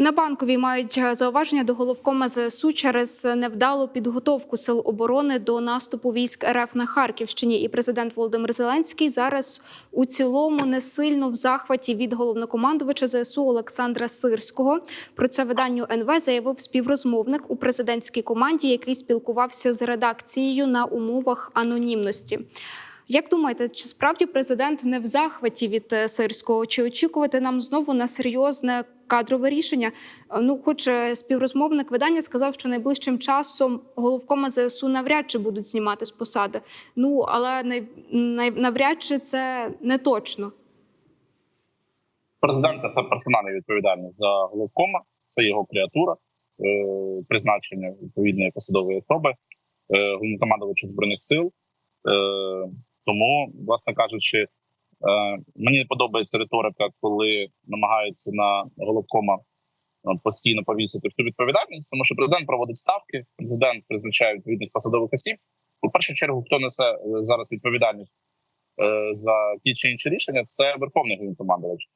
На банковій мають е, зауваження до головкома ЗСУ через невдалу підготовку сил оборони до наступу військ РФ на Харківщині. І президент Володимир Зеленський зараз у цілому не сильно в захваті від головнокомандувача ЗСУ Олександра Сирського. Про це виданню НВ заявив співрозмовник у президентській команді, який спілкувався з редакцією на умовах анонімності. Як думаєте, чи справді президент не в захваті від е, сирського? Чи очікувати нам знову на серйозне кадрове рішення? Е, Ну, хоч е, співрозмовник видання сказав, що найближчим часом головкома ЗСУ навряд чи будуть знімати з посади. Ну але най- най- навряд чи це не точно. Президент несе персональну відповідальність за головкома, це його креатура, е, призначення відповідної посадової особи, головнокомандувача збройних сил. Тому, власне кажучи, мені не подобається риторика, коли намагаються на головкома е, постійно повісити всю відповідальність, тому що президент проводить ставки, президент призначає відповідних посадових осіб. У першу чергу, хто несе е, зараз відповідальність е, за ті чи інші рішення, це верховний головнокомандувач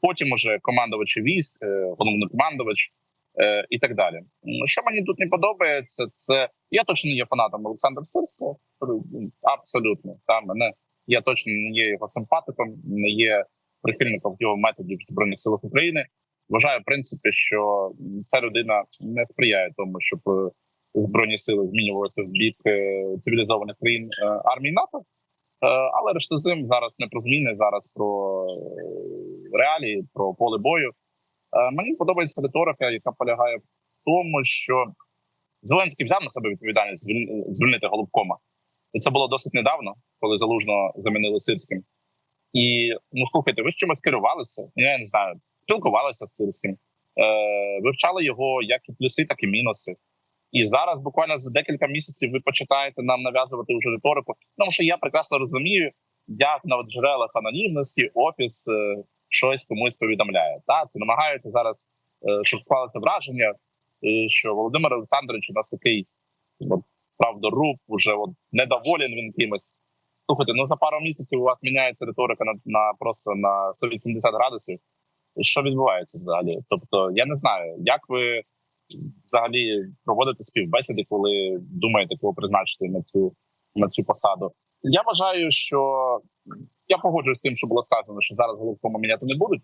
потім уже командувач військ, е, головнокомандувач е, і так далі. Що мені тут не подобається, це я точно не є фанатом Олександра Сирського. Абсолютно та мене я точно не є його симпатиком, не є прихильником його методів збройних силах України. Вважаю, в принципі, що ця людина не сприяє тому, щоб е, збройні сили змінювалися в бік е, цивілізованих країн е, армії НАТО. Але решта зим зараз не про зміни, зараз про реалії, про поле бою. Мені подобається риторика, яка полягає в тому, що Зеленський взяв на себе відповідальність звіль- звільнити головкома. І це було досить недавно, коли залужно замінили сирським. І ну слухайте, ви з чимось керувалися? Я не знаю, спілкувалися з сирським, е, вивчали його як і плюси, так і мінуси. І зараз, буквально за декілька місяців, ви почитаєте нам нав'язувати вже риторику. Тому що я прекрасно розумію, як на джерелах анонімності офіс е, щось комусь повідомляє. Та це намагаються зараз, е, щоб склалося враження, е, що Володимир Олександрович у нас такий от, правдоруб, уже от недоволен він кимось. Слухайте, ну за пару місяців у вас міняється риторика на, на просто на 180 градусів. Що відбувається взагалі? Тобто, я не знаю, як ви взагалі проводите співбесіди, коли думаєте, кого призначити на цю на цю посаду. Я вважаю, що я погоджуюсь з тим, що було сказано, що зараз головкома міняти не будуть.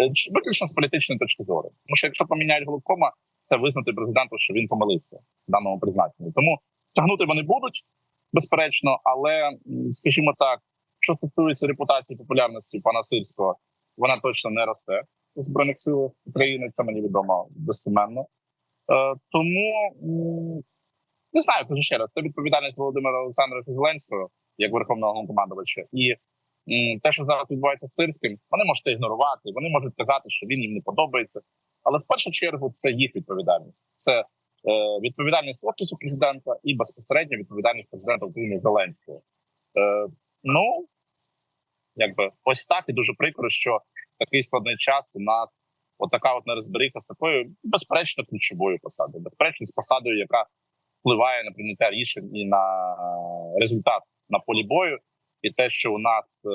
е, Виключно з політичної точки зору. Тому що якщо поміняють головкома, це визнати президенту, що він помилився в даному призначенні. Тому тягнути вони будуть, безперечно, але скажімо так, що стосується репутації популярності пана Сирського, вона точно не росте у збройних силах України. Це мені відомо достеменно. Е, тому не знаю, кажу ще раз, це відповідальність Володимира Олександровича Зеленського як верховного головнокомандувача. І м, те, що зараз відбувається з Сирським, вони можуть ігнорувати, вони можуть казати, що він їм не подобається. Але в першу чергу це їх відповідальність. Це відповідальність офісу президента і безпосередньо відповідальність президента України Зеленського. Е, ну якби ось так і дуже прикро, що такий складний час у нас отака от нерозберіха з такою безперечно ключовою посадою, безперечно з посадою, яка впливає на прийняття рішень і на результат на полі бою, і те, що у нас е,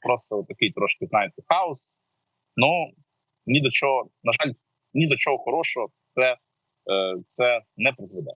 просто такий трошки знаєте хаос. Ну ні до чого, на жаль, ні до чого хорошого це, е, це не призведе.